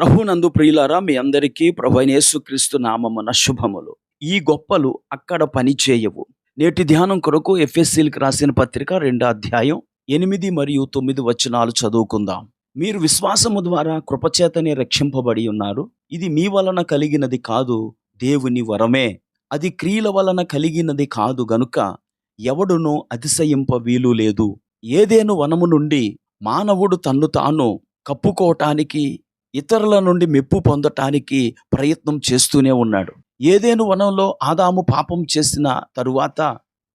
ప్రభునందు ప్రియులారా మీ అందరికీ ప్రభైనేసుక్రీస్తు నామమున శుభములు. ఈ గొప్పలు అక్కడ పని చేయవు. నేటి ధ్యానం కొరకు ఎఫ్ఎస్సీలకు రాసిన పత్రిక రెండో అధ్యాయం ఎనిమిది మరియు తొమ్మిది వచనాలు చదువుకుందాం. మీరు విశ్వాసము ద్వారా కృపచేతనే రక్షింపబడి ఉన్నారు. ఇది మీ వలన కలిగినది కాదు దేవుని వరమే. అది క్రియల వలన కలిగినది కాదు గనుక ఎవడునూ అతిశయింప వీలు లేదు. ఏదేను వనము నుండి మానవుడు తన్ను తాను కప్పుకోవటానికి ఇతరుల నుండి మెప్పు పొందటానికి ప్రయత్నం చేస్తూనే ఉన్నాడు. ఏదేను వనంలో ఆదాము పాపం చేసిన తరువాత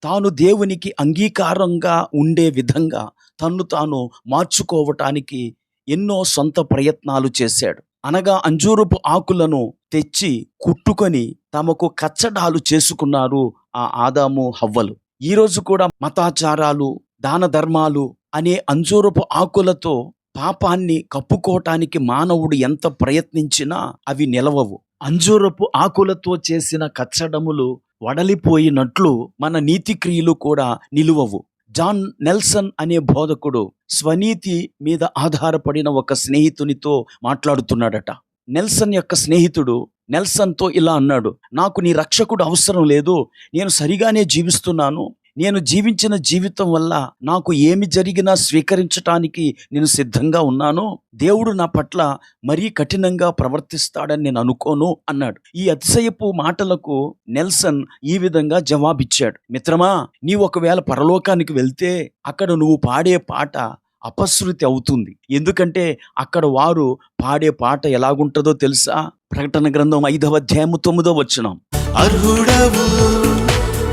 తాను దేవునికి అంగీకారంగా ఉండే విధంగా తన్ను తాను మార్చుకోవటానికి ఎన్నో సొంత ప్రయత్నాలు చేశాడు. అనగా అంజూరపు ఆకులను తెచ్చి కుట్టుకొని తమకు కచ్చడాలు చేసుకున్నారు ఆ ఆదాము హవ్వలు. ఈరోజు కూడా మతాచారాలు దాన ధర్మాలు అనే అంజూరపు ఆకులతో పాపాన్ని కప్పుకోవటానికి మానవుడు ఎంత ప్రయత్నించినా అవి నిలవవు. అంజూరపు ఆకులతో చేసిన కచ్చడములు వడలిపోయినట్లు మన నీతి క్రియలు కూడా నిలువవు. జాన్ నెల్సన్ అనే బోధకుడు స్వనీతి మీద ఆధారపడిన ఒక స్నేహితునితో మాట్లాడుతున్నాడట. నెల్సన్ యొక్క స్నేహితుడు నెల్సన్తో ఇలా అన్నాడు నాకు నీ రక్షకుడు అవసరం లేదు నేను సరిగానే జీవిస్తున్నాను నేను జీవించిన జీవితం వల్ల నాకు ఏమి జరిగినా స్వీకరించటానికి నేను సిద్ధంగా ఉన్నాను. దేవుడు నా పట్ల మరీ కఠినంగా ప్రవర్తిస్తాడని నేను అనుకోను అన్నాడు. ఈ అతిశయపు మాటలకు నెల్సన్ ఈ విధంగా జవాబిచ్చాడు. మిత్రమా నీ ఒకవేళ పరలోకానికి వెళ్తే అక్కడ నువ్వు పాడే పాట అపశృతి అవుతుంది. ఎందుకంటే అక్కడ వారు పాడే పాట ఎలాగుంటుందో తెలుసా? ప్రకటన గ్రంథం ఐదవ అధ్యాయము తొమ్మిదో వచ్చినాం అర్హుడవు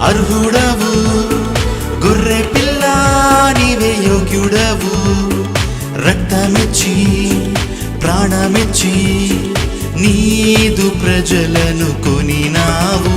అర్హుడవు నీదు ప్రజలను కొనినావు.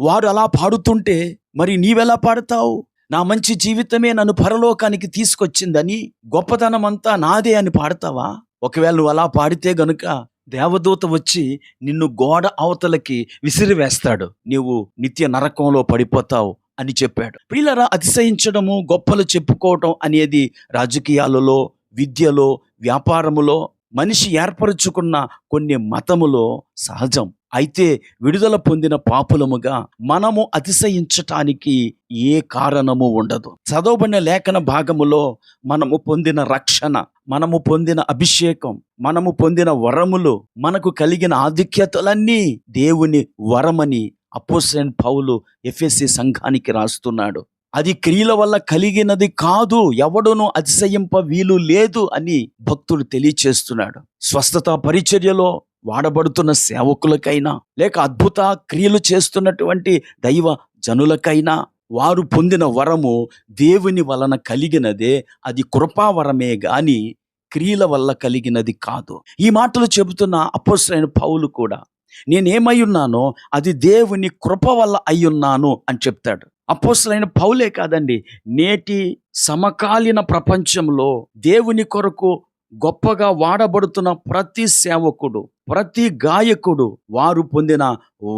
వారు అలా పాడుతుంటే మరి నీవెలా పాడతావు? నా మంచి జీవితమే నన్ను పరలోకానికి తీసుకొచ్చిందని గొప్పతనం అంతా నాదే అని పాడతావా? ఒకవేళ నువ్వు అలా పాడితే గనుక దేవదూత వచ్చి నిన్ను గోడ అవతలకి విసిరివేస్తాడు. నీవు నిత్య నరకంలో పడిపోతావు అని చెప్పాడు. పిల్లరా అతిశయించడము గొప్పలు చెప్పుకోవటం అనేది రాజకీయాలలో విద్యలో వ్యాపారములో మనిషి ఏర్పరచుకున్న కొన్ని మతములో సహజం. అయితే విడుదల పొందిన పాపులముగా మనము అతిశయించటానికి ఏ కారణము ఉండదు. చదవబడిన లేఖన భాగములో మనము పొందిన రక్షణ మనము పొందిన అభిషేకం మనము పొందిన వరములు మనకు కలిగిన ఆధిక్యతలన్నీ దేవుని వరమని అపోసెన్ పౌలు ఎఫ్ఎస్సి సంఘానికి రాస్తున్నాడు. అది క్రియల వల్ల కలిగినది కాదు ఎవడును అతిశయింప వీలు లేదు అని భక్తుడు తెలియచేస్తున్నాడు. స్వస్థత పరిచర్యలో వాడబడుతున్న సేవకులకైనా లేక అద్భుత క్రియలు చేస్తున్నటువంటి దైవ జనులకైనా వారు పొందిన వరము దేవుని వలన కలిగినదే అది కృపావరమే గాని క్రియల వల్ల కలిగినది కాదు. ఈ మాటలు చెబుతున్న అపోసరైన పౌలు కూడా నేనేమై ఉన్నానో అది దేవుని కృప వల్ల అయ్యున్నాను అని చెప్తాడు. అపోసలైన పౌలే కాదండి. నేటి సమకాలీన ప్రపంచంలో దేవుని కొరకు గొప్పగా వాడబడుతున్న ప్రతి సేవకుడు ప్రతి గాయకుడు వారు పొందిన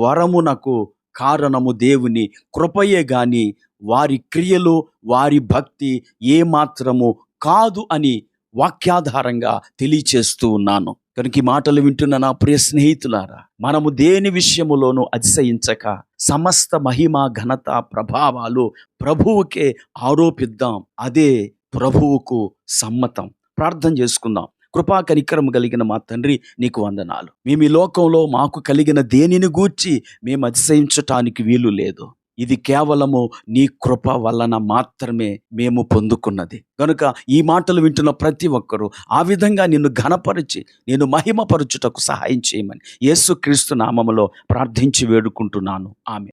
వరమునకు కారణము దేవుని కృపయే గాని వారి క్రియలు వారి భక్తి ఏమాత్రము కాదు అని వాక్యాధారంగా తెలియచేస్తూ ఉన్నాను. కనుక ఈ మాటలు వింటున్న నా ప్రియ స్నేహితులారా మనము దేని విషయములోనూ అతిశయించక సమస్త మహిమ ఘనత ప్రభావాలు ప్రభువుకే ఆరోపిద్దాం. అదే ప్రభువుకు సమ్మతం. ప్రార్థన చేసుకుందాం. కృపా కనికరం కలిగిన మా తండ్రి నీకు వందనాలు. మేము ఈ లోకంలో మాకు కలిగిన దేనిని గూర్చి మేము అతిశయించటానికి వీలు లేదు. ఇది కేవలము నీ కృప వలన మాత్రమే మేము పొందుకున్నది. కనుక ఈ మాటలు వింటున్న ప్రతి ఒక్కరూ ఆ విధంగా నిన్ను ఘనపరిచి నేను మహిమపరచుటకు సహాయం చేయమని యేసుక్రీస్తు నామములో ప్రార్థించి వేడుకుంటున్నాను. ఆమె